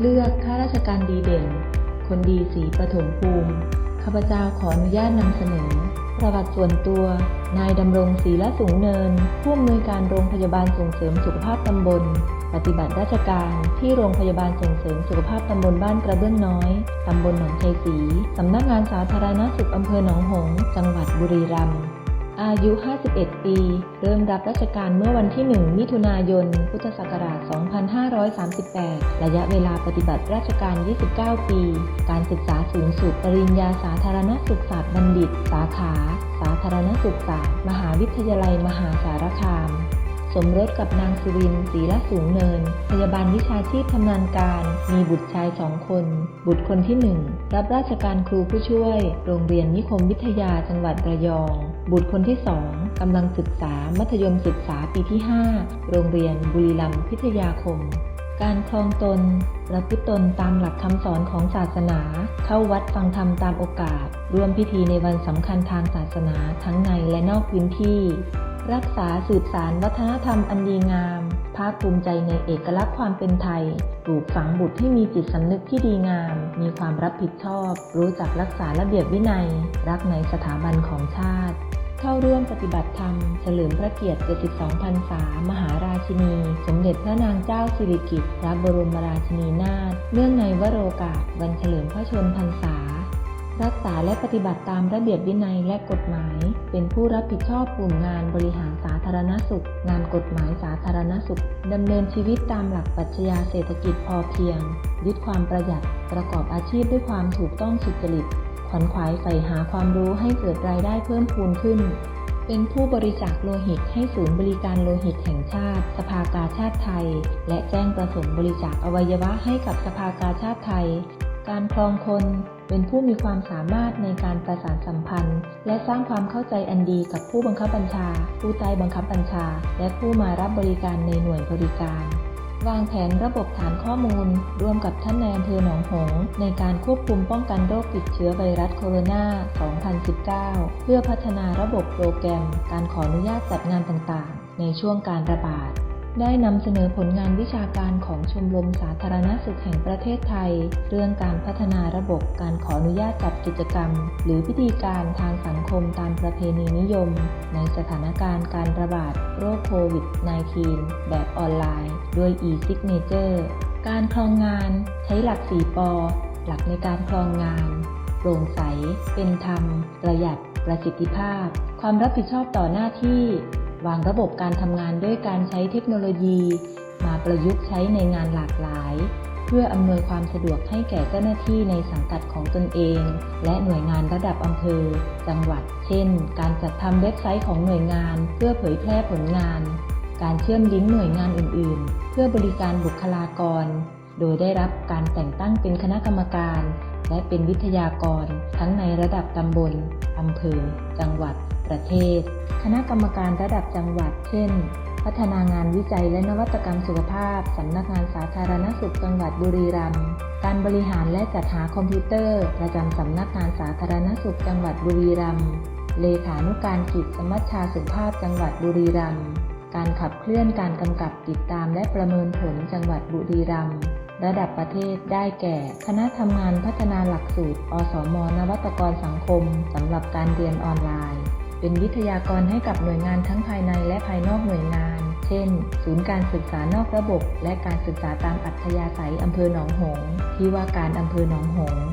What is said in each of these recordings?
เลือกข้าราชการดีเด่น คนดีสีปฐมภูมิ ข้าพเจ้าขออนุญาตนำเสนอ ประวัติส่วนตัว นายดำรงศรีละสูงเนิน ผู้อำนวยการโรงพยาบาลส่งเสริมสุขภาพตำบล ปฏิบัติราชการที่โรงพยาบาลส่งเสริมสุขภาพตำบลบ้านกระเบื้องน้อย ตำบลหนองชัยศรี สำนักงานสาธารณสุขอำเภอหนองหงส์จังหวัดบุรีรัมย์ อายุ 51 ปี เริ่มรับราชการเมื่อวันที่ 1 มิถุนายน พุทธศักราช 2538 ระยะเวลาปฏิบัติราชการ 29 ปี การศึกษาสูงสุด ปริญญาสาธารณสุขศาสตร์บัณฑิต สาขา สาธารณสุขศาสตร์ มหาวิทยาลัยมหาสารคาม สมรสกับนางสุรินศรีละสูงเนิน พยาบาลวิชาชีพทำงานการ มีบุตรชายสองคน บุตรคนที่หนึ่งรับราชการครูผู้ช่วย โรงเรียนนิคมวิทยาจังหวัดระยอง บุตรคนที่สองกำลังศึกษามัธยมศึกษาปีที่ 5 โรงเรียนบุรีรัมย์พิทยาคม การคลองตนประพฤติตนตามหลักคำสอนของศาสนา เข้าวัดฟังธรรมตามโอกาส ร่วมพิธีในวันสำคัญทางศาสนาทั้งในและนอกพื้นที่ รักษาสืบสารวัฒนธรรมอันดีงาม ภาคภูมิใจในเอกลักษณ์ความเป็นไทย ปลูกฝังบุตรให้มีจิตสำนึกที่ดีงาม มีความรับผิดชอบ รู้จักรักษาระเบียบวินัย รักในสถาบันของชาติ เข้าร่วมปฏิบัติธรรม เฉลิมพระเกียรติ 72พรรษามหาราชินี สมเด็จพระนางเจ้าสิริกิติ์พระบรมราชินีนาถ เนื่องในวโรกาสวันเฉลิมพระชนพรรษา รักษาและปฏิบัติตามระเบียบวินัยและกฎหมาย เป็นผู้รับผิดชอบกลุ่มงานบริหารสาธารณสุข งานกฎหมายสาธารณสุข ดำเนินชีวิตตามหลักปรัชญาเศรษฐกิจพอเพียง ยึดความประหยัด ประกอบอาชีพด้วยความถูกต้องสุจริต ขวนขวายใฝ่หาความรู้ให้เกิดรายได้เพิ่มพูนขึ้น เป็นผู้บริจาคโลหิตให้ศูนย์บริการโลหิตแห่งชาติ สภากาชาติไทย และแจ้งประสงค์บริจาคอวัยวะให้กับสภากาชาติไทย การคลองคนเป็นผู้มีความสามารถในการประสานสัมพันธ์ และสร้างความเข้าใจอันดีกับผู้บังคับบัญชา ผู้ใต้บังคับบัญชา และผู้มารับบริการในหน่วยบริการ วางแผนระบบฐานข้อมูล ร่วมกับท่านในอำเภอหนองหง ในการควบคุมป้องกันโรคติดเชื้อไวรัสโคโรนา 2019 เพื่อพัฒนาระบบโปรแกรม การขออนุญาตจัดงานต่างๆ ในช่วงการระบาด ได้นำเสนอผลงานวิชาการของชมรมสาธารณสุขแห่งประเทศไทย เรื่องการพัฒนาระบบการขออนุญาตจัดกิจกรรม หรือพิธีการทางสังคมตามประเพณีนิยม ในสถานการณ์การระบาดโรคโควิด -19 แบบออนไลน์ ด้วย e-signature การคลองงานใช้หลัก 4ปอหลักในการคลองงาน โปร่งใส เป็นธรรม ประหยัด ประสิทธิภาพ ความรับผิดชอบต่อหน้าที่ วางระบบการทำงานด้วยการใช้เทคโนโลยี มาประยุกต์ใช้ในงานหลากหลาย เพื่ออำนวยความสะดวกให้แก่เจ้าหน้าที่ในสังกัดของตนเอง และหน่วยงานระดับอำเภอ จังหวัด เช่น การจัดทำเว็บไซต์ของหน่วยงาน เพื่อเผยแพร่ผลงาน การเชื่อมลิงก์หน่วยงานอื่น ๆ เพื่อบริการบุคลากร โดยได้รับการแต่งตั้งเป็นคณะกรรมการ และเป็นวิทยากร ทั้งในระดับตำบลอำเภอ จังหวัด ประเทศ คณะกรรมการระดับจังหวัด เช่น พัฒนางานวิจัยและนวัตกรรมสุขภาพ สำนักงานสาธารณสุขจังหวัดบุรีรัมย์ การบริหารและจัดหาคอมพิวเตอร์ ประจำสำนักงานสาธารณสุขจังหวัดบุรีรัมย์ เลขานุการกิจสมัชชาสุขภาพจังหวัดบุรีรัมย์ การขับเคลื่อนการกำกับติดตามและประเมินผลจังหวัดบุรีรัมย์ระดับประเทศได้แก่ คณะทำงานพัฒนาหลักสูตร อสม นวัตกรสังคม สำหรับการเรียนออนไลน์ เป็นวิทยากรให้กับหน่วยงานทั้งภายในและภายนอกหน่วยงาน เช่น ศูนย์การศึกษานอกระบบ และการศึกษาตามอัธยาศัยอำเภอหนองหงส์ที่ว่าการอำเภอหนองหงส์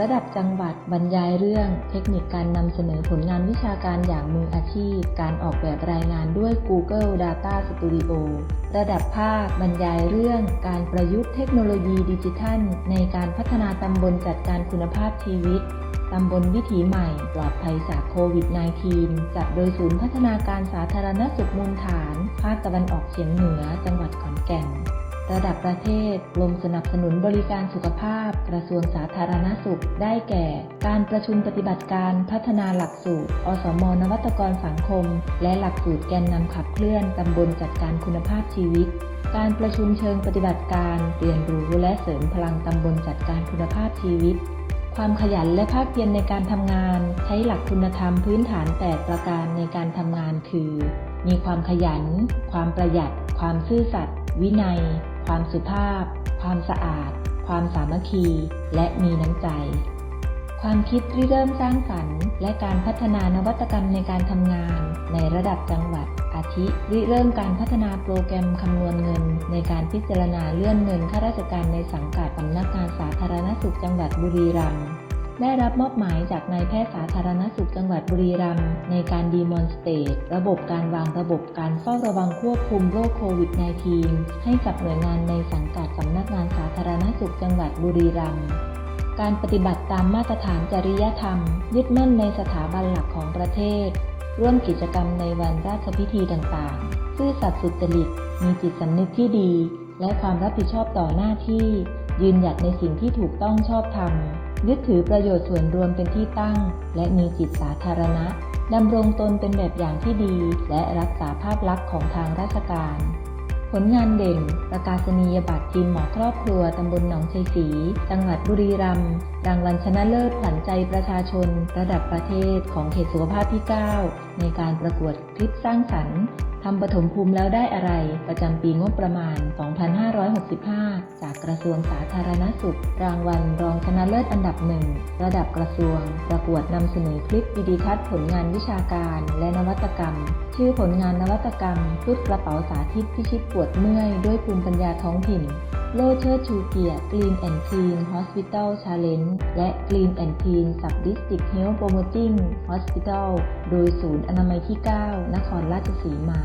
ระดับจังหวัดบรรยายเรื่อง เทคนิคการนำเสนอผลงานวิชาการอย่างมืออาชีพ การออกแบบรายงานด้วย Google Data Studio ระดับภาคบรรยายเรื่อง การประยุกต์เทคโนโลยีดิจิทัล ในการพัฒนาตำบลจัดการคุณภาพชีวิต ตำบลวิถีใหม่ปลอดภัยจากโควิด -19 จัดโดยศูนย์พัฒนาการสาธารณสุขมูลฐาน ภาคตะวันออกเฉียงเหนือ จังหวัดขอนแก่น ระดับประเทศกรมสนับสนุนบริการสุขภาพ กระทรวงสาธารณสุข ได้แก่ การประชุมปฏิบัติการพัฒนาหลักสูตร อสม นวัตกรสังคม และหลักสูตรแกนนำขับเคลื่อนตำบลจัดการคุณภาพชีวิตการประชุมเชิงปฏิบัติการเรียนรู้และเสริมพลังตำบลจัดการคุณภาพชีวิต ความขยันและภาคเพียรในการทำงานใช้หลักคุณธรรมพื้นฐาน 8 ประการในการทำงานคือ มีความขยัน ความประหยัด ความซื่อสัตย์ วินัย ความสุภาพ ความสะอาด ความความสามัคคี และมีน้ำใจ ความคิดริเริ่มสร้างสรรค์ และการพัฒนานวัตกรรมในการทำงาน ในระดับจังหวัด อาทิริเริ่มการพัฒนาโปรแกรมคำนวณเงิน ในการพิจารณาเลื่อนเงินข้าราชการในสังกัดสำนักงานสาธารณสุขจังหวัดบุรีรัมย์ได้รับมอบหมายจากนายแพทย์สาธารณสุขจังหวัดบุรีรัมย์ในการดีมอนสเตตระบบการวางระบบการเฝ้าระวังควบคุมโรคโควิด -19 ให้กับหน่วยงานในสังกัดสำนักงานสาธารณสุขจังหวัดบุรีรัมย์ การปฏิบัติตามมาตรฐานจริยธรรม ยึดมั่นในสถาบันหลักของประเทศ ร่วมกิจกรรมในวันราชพิธีต่างๆ ซื่อสัตย์สุจริต มีจิตสำนึกที่ดี และความรับผิดชอบต่อหน้าที่ ยืนหยัดในสิ่งที่ถูกต้องชอบธรรม ยึดถือประโยชน์ส่วนรวมเป็นที่ตั้ง และมีจิตสาธารณะดำรงตนเป็นแบบอย่างที่ดี และรักษาภาพลักษณ์ของทางราชการ ผลงานเด่น ประกาศนียบัตรทีมหมอครอบครัวตำบลหนองชัยศรี จังหวัดบุรีรัมย์รางวัลชนะเลิศขวัญใจประชาชน ระดับประเทศของเขตสุขภาพที่ 9ในการประกวดคลิปสร้างสรรค์ทำปฐมภูมิแล้วได้อะไร ประจำปีงบประมาณ 2565 จากกระทรวงสาธารณสุข รางวัลรองชนะเลิศอันดับหนึ่ง ระดับกระทรวง ประกวดนำเสนอคลิปวิดีทัศน์ผลงานวิชาการ และนวัตกรรม ชื่อผลงานนวัตกรรมชุดกระเป๋าสาธิตพิชิตปวดเมื่อยด้วยภูมิปัญญาท้องถิ่น โลเชิดชูเกียรติ Clean and Clean Hospital Challenge และ Clean and Clean Sub District Health Promoting Hospital โดยศูนย์อนามัยที่ 9 นครราชสีมา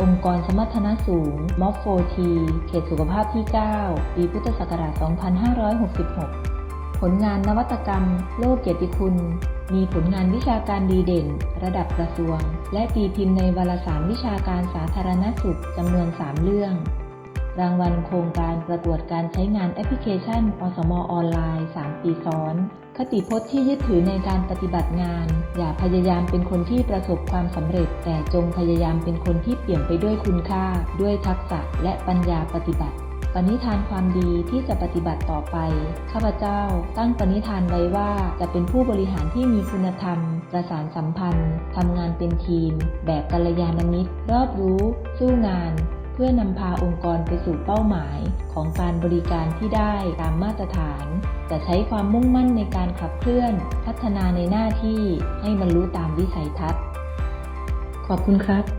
องค์กรสมรรถนะสูงมอฟโฟทีเขตสุขภาพที่ 9 ปีพุทธศักราช 2566 ผลงานนวัตกรรม โลกเกียรติคุณ มีผลงานวิชาการดีเด่น ระดับกระทรวง และตีพิมพ์ในวารสารวิชาการสาธารณสุขจำนวน 3 เรื่อง รางวัลโครงการประกวดการใช้งานแอปพลิเคชัน อสมออนไลน์ 3 ปีซ้อน คติพจน์ที่ยึดถือในการปฏิบัติงาน อย่าพยายามเป็นคนที่ประสบความสำเร็จ แต่จงพยายามเป็นคนที่เปี่ยมไปด้วยคุณค่า ด้วยทักษะและปัญญาปฏิบัติปณิธานความดีที่จะปฏิบัติต่อไป ข้าพเจ้า ตั้งปณิธานไว้ว่าจะเป็นผู้บริหารที่มีคุณธรรม ประสานสัมพันธ์ ทำงานเป็นทีม แบบกัลยาณมิตร รอบรู้ สู้งาน เพื่อนำพาองค์กรไปสู่เป้าหมายของการบริการที่ได้ตามมาตรฐาน จะใช้ความมุ่งมั่นในการขับเคลื่อน พัฒนาในหน้าที่ให้บรรลุตามวิสัยทัศน์ ขอบคุณครับ